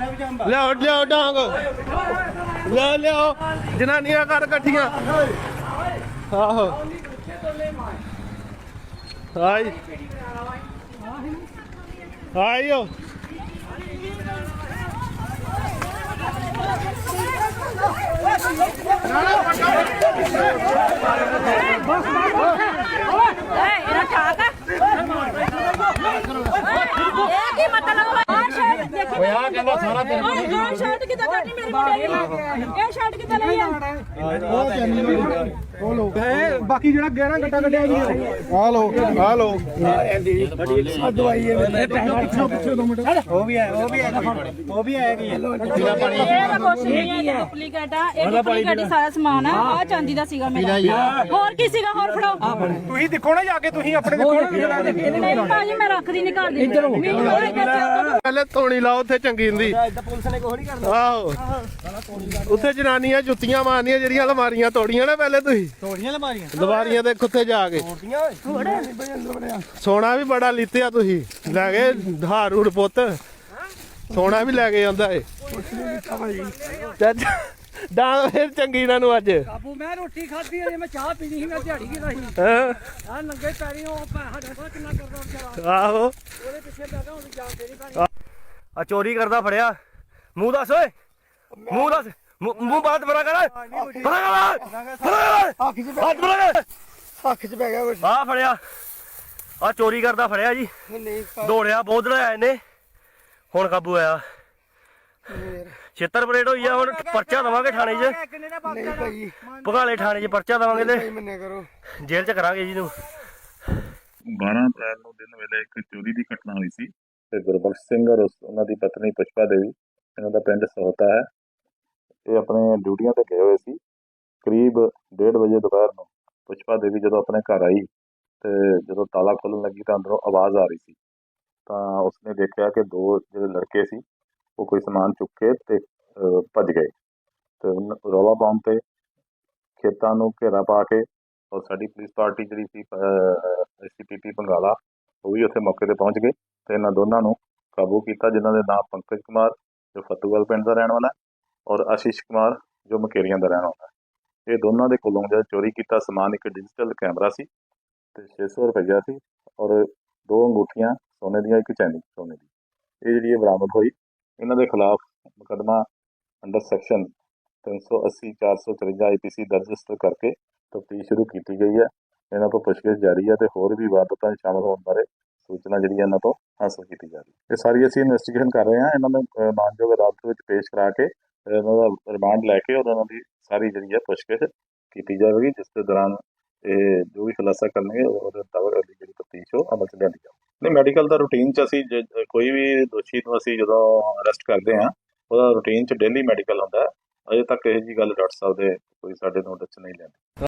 ਲਿਆਓ ਲਿਆਓ ਡਾਂਗ। ਲਿਆਓ ਲਿਆਓ। ਜਨਾਨੀਆਂ ਕਰ ਇਕੱਠੀਆਂ। ਆਹੋ। ਹਾਈ ਆਇਓ ਇਹਦਾ ਠਾਕ ਆ ਇਹ ਕੀ ਮਤਲਬ ਆ ਸ਼ਰਟ ਦੇਖੀ ਓਏ ਆ ਕਹਿੰਦਾ ਸਾਰਾ ਤੇਰੇ ਕੋਲ ਮੇਰੇ ਮੁੰਡੇ ਇਹ ਆ? ਬਾਕੀ ਜਿਹੜਾ ਗਹਿਣਾ ਗੱਟਾ ਕੱਢਿਆ ਜੀ। ਆ ਲੋ ਆ? ਲੋ ਇਹ ਤਾਂ ਕੁਛ ਨਹੀਂ ਹੈ ਡੁਪਲੀਕੇਟ ਆ। ਇਹ ਡੁਪਲੀਕੇਟ ਹੀ ਸਾਰਾ ਸਮਾਨ ਆ। ਆ ਚਾਂਦੀ ਦਾ ਸੀਗਾ ਮੇਰਾ। ਹੋਰ ਕੀ ਸੀਗਾ? ਹੋਰ ਫੜਾਓ। ਤੁਸੀਂ ਦੇਖੋ ਨਾ ਜਾ ਕੇ ਤੁਸੀਂ ਆਪਣੇ ਦੇਖੋ ਨਾ। ਨਹੀਂ ਭਾਜੀ ਮੈਂ ਰੱਖਦੀ ਨਹੀਂ ਘਰ ਦੇ। ਪਹਿਲੇ ਤੋਣੀ ਲਾਓ ਉੱਥੇ ਚੰਗੀ ਹੁੰਦੀ। ਪੁਲਿਸ ਨੇ ਕੋਈ ਨਹੀਂ ਕਰਨਾ ਆਹੋ। ਉੱਥੇ ਜਨਾਨੀਆਂ ਜੁੱਤੀਆਂ ਮਾਰਨੀਆਂ ਜਿਹੜੀਆਂ ਅਲਮਾਰੀਆਂ ਤੋੜੀਆਂ ਨਾ ਪਹਿਲੇ ਤੁਸੀਂ। ਤੋੜੀਆਂ ਲਮਾਰੀਆਂ ਅਲਮਾਰੀਆਂ ਦੇ ਖੁੱਤੇ ਜਾ ਕੇ। ਤੋੜੀਆਂ ਓਏ? ਸੋਨਾ ਵੀ ਬੜਾ ਲਿੱਤਿਆ ਤੁਸੀਂ। ਲੈ ਗਏ ਹਾਰੂੜ ਪੁੱਤ। ਸੋਨਾ ਵੀ ਲੈ ਕੇ ਆਉਂਦਾ ਏ। ਡਾਂ ਫਿਰ ਚੰਗੀ ਇਹਨਾਂ ਨੂੰ ਅੱਜ। ਬਾਬੂ ਮੈਂ ਰੋਟੀ ਖਾਧੀ ਅਜੇ ਮੈਂ ਚਾਹ ਪੀਣੀ ਸੀ ਮੈਂ ਦਿਹਾੜੀ ਗਿਆ ਸੀ। ਹੈਂ? ਆ ਨੰਗੇ ਪੈਰੀ ਉਹ ਪੈਸਾ ਦੇਖੋ ਕਿੰਨਾ ਕਰਦਾ ਵਿਚਾਰਾ। ਆਹੋ। ਉਹਦੇ ਪਿੱਛੇ ਲੱਗਾ ਹੁਣ ਜਾਨ ਦੇਣੀ ਪੈਣੀ ਆ ਚੋਰੀ ਕਰਦਾ ਫੜਿਆ। ਮੂੰਹ ਦੱਸ ਓਏ। ਮੂੰਹ ਦੱਸ। ਮੂੰਹ ਮੂੰਹ ਬਾਤ ਬਰਾ ਕਰ। ਬਰਾ ਕਰ। ਬਰਾ ਕਰ। ਅੱਖ 'ਚ ਹੱਥ ਬਰਾ ਕਰ। ਅੱਖ 'ਚ ਪੈ ਗਿਆ ਕੁਛ। ਆ ਫੜਿਆ। ਆ ਚੋਰੀ ਕਰਦਾ ਫੜਿਆ ਜੀ। ਨਹੀਂ ਦੌੜਿਆ ਬਹੁਤ ਦੜਾਇਆ ਇਹਨੇ। ਹੁਣ ਕਾਬੂ ਆਇਆ ਛੇਤਰ ਪਰੇਡ ਹੋਈ ਆ ਹੁਣ ਪਰਚਾ ਦਵਾਂਗੇ ਥਾਣੇ 'ਚ। ਬਾਕਾ ਭਾਈ। ਭਗਾਲੇ ਥਾਣੇ 'ਚ ਪਰਚਾ ਦਵਾਂਗੇ ਤੇ ਮੰਨਿਆ ਕਰੋ। ਜੇਲ੍ਹ 'ਚ ਕਰਾਂਗੇ ਜੀ ਨੂੰ। 12 ਅਪ੍ਰੈਲ ਨੂੰ ਦਿਨ ਵੇਲੇ ਇੱਕ ਚੋਰੀ ਦੀ ਘਟਨਾ ਹੋਈ ਸੀ ਤੇ ਗੁਰਬਖਸ਼ ਸਿੰਘ ਔਰ ਉਸ ਉਹਨਾਂ ਦੀ ਪਤਨੀ ਪੁਸ਼ਪਾ ਦੇਵੀ ਇਹਨਾਂ ਦਾ ਪਿੰਡ ਸਹੋਤਾ ਹੈ। ਇਹ ਆਪਣੇ ਡਿਊਟੀਆਂ ਤੇ ਗਏ ਹੋਏ ਸੀ। ਕਰੀਬ 1:30 ਵਜੇ ਦੁਪਹਿਰ ਨੂੰ ਪੁਸ਼ਪਾ ਦੇਵੀ ਜਦੋਂ ਆਪਣੇ ਘਰ ਆਈ ਤੇ ਜਦੋਂ ਤਾਲਾ ਖੋਲਣ ਲੱਗੀ ਤਾਂ ਅੰਦਰੋਂ ਆਵਾਜ਼ ਆ ਰਹੀ ਸੀ। ਤਾਂ ਉਸਨੇ ਦੇਖਿਆ ਕਿ ਦੋ ਜਿਹੜੇ ਲੜਕੇ ਸੀ, ਉਹ ਕੋਈ ਸਮਾਨ ਚੁੱਕ ਕੇ ਤੇ ਭੱਜ ਗਏ। ਤੇ ਉਹਨ- ਰੌਲਾ ਪਾਉਣ ਤੇ ਖੇਤਾਂ ਨੂੰ ਘੇਰਾ ਪਾ ਕੇ ਔਰ ਸਾਡੀ ਪੁਲਿਸ ਪਾਰਟੀ ਜਿਹੜੀ ਸੀ ਐਸਸੀਪੀਪੀ ਬੰਗਾਲਾ, ਉਹ ਵੀ ਉੱਥੇ ਮੌਕੇ ਤੇ ਪਹੁੰਚ ਗਏ ਤੇ ਇਹਨਾਂ ਦੋਨਾਂ ਨੂੰ ਕਾਬੂ ਕੀਤਾ, ਜਿਨ੍ਹਾਂ ਦੇ ਨਾਮ ਪੰਕਜ ਕੁਮਾਰ ਜੋ ਫਤੂਵਾਲ ਪਿੰਡ ਦਾ ਰਹਿਣ ਵਾਲਾ ਔਰ ਆਸ਼ੀਸ਼ ਕੁਮਾਰ ਜੋ ਮਕੇਰੀਆਂ ਦਾ ਰਹਿਣ ਵਾਲਾ ਇਹ ਦੋਨਾਂ ਦੇ ਕੋਲੋਂ ਜਿਹੜਾ ਚੋਰੀ ਕੀਤਾ ਸਮਾਨ ਇੱਕ ਡਿਜੀਟਲ ਕੈਮਰਾ ਸੀ ਤੇ 600 ਰੁਪਈਆ ਸੀ ਔਰ ਦੋ ਅੰਗੂਠੀਆਂ ਸੋਨੇ ਦੀਆਂ, ਇੱਕ ਚੈਨੀ ਸੋਨੇ ਦੀ। ਇਹ ਜਿਹੜੀ ਇਹ ਬਰਾਮਦ ਹੋਈ, ਇਹਨਾਂ ਦੇ ਖਿਲਾਫ ਮੁਕੱਦਮਾ ਅੰਡਰ ਸੈਕਸ਼ਨ 380 454 ਆਈਪੀਸੀ ਦਰਜ ਰਜਿਸਟਰ ਕਰਕੇ ਤਫਤੀਸ਼ ਸ਼ੁਰੂ ਕੀਤੀ ਗਈ ਹੈ। ਇਹਨਾਂ ਤੋਂ ਪੁੱਛਗਿੱਛ ਜਾਰੀ ਹੈ ਤੇ ਹੋਰ ਵੀ ਵਾਰਦਾਤਾਂ 'ਚ ਸ਼ਾਮਲ ਹੋਣ ਬਾਰੇ ਸੂਚਨਾ ਜਿਹੜੀ ਹੈ ਇਹਨਾਂ ਤੋਂ ਹਾਸਲ ਕੀਤੀ ਜਾ ਰਹੀ ਹੈ। ਇਹ ਸਾਰੀ ਅਸੀਂ ਇਨਵੈਸਟੀਗੇਸ਼ਨ ਕਰ ਰਹੇ ਹਾਂ। ਇਹਨਾਂ ਨੂੰ ਅਹ, ਮਾਨਯੋਗ ਅਦਾਲਤ ਵਿੱਚ ਪੇਸ਼ ਕਰਾ ਕੇ ਅਹ, ਇਹਨਾਂ ਦਾ ਰਿਮਾਂਡ ਲੈ ਕੇ ਔਰ ਇਹਨਾਂ ਦੀ ਸਾਰੀ ਜਿਹੜੀ ਹੈ ਪੁੱਛਗਿੱਛ ਕੀਤੀ ਜਾਵੇਗੀ ਜਿਸ ਦੇ ਦੌਰਾਨ ਇਹ ਜੋ ਵੀ ਖੁਲਾਸਾ ਕਰਨਗੇ ਉਹਦੇ ਮੁਤਾਬਕ ਅਗਲੀ ਜਿਹੜੀ ਤਫਤੀਸ਼ ਉਹ ਅਮਲ 'ਚ ਲਿਆਂਦੀ ਜਾਵੇਗੀ। ਨਹੀਂ ਮੈਡੀਕਲ ਦਾ ਰੂਟੀਨ 'ਚ ਅਸੀਂ ਜੇ- ਕੋਈ ਵੀ ਦੋਸ਼ੀ ਨੂੰ ਅਸੀਂ ਜਦੋਂ ਅਰੈਸਟ ਕਰਦੇ ਹਾਂ ਉਹਦਾ ਰੂਟੀਨ 'ਚ ਡੇਲੀ ਮੈਡੀਕਲ ਹੁੰਦਾ। ਅਜੇ ਤੱਕ ਇਹ ਜੀ ਗੱਲ ਡਾਕਟਰ ਸਾਹਿਬ ਦੇ ਕੋਈ ਸਾਡੇ ਨੋਟਿਸ 'ਚ ਨਹੀਂ ਲੈਂਦੇ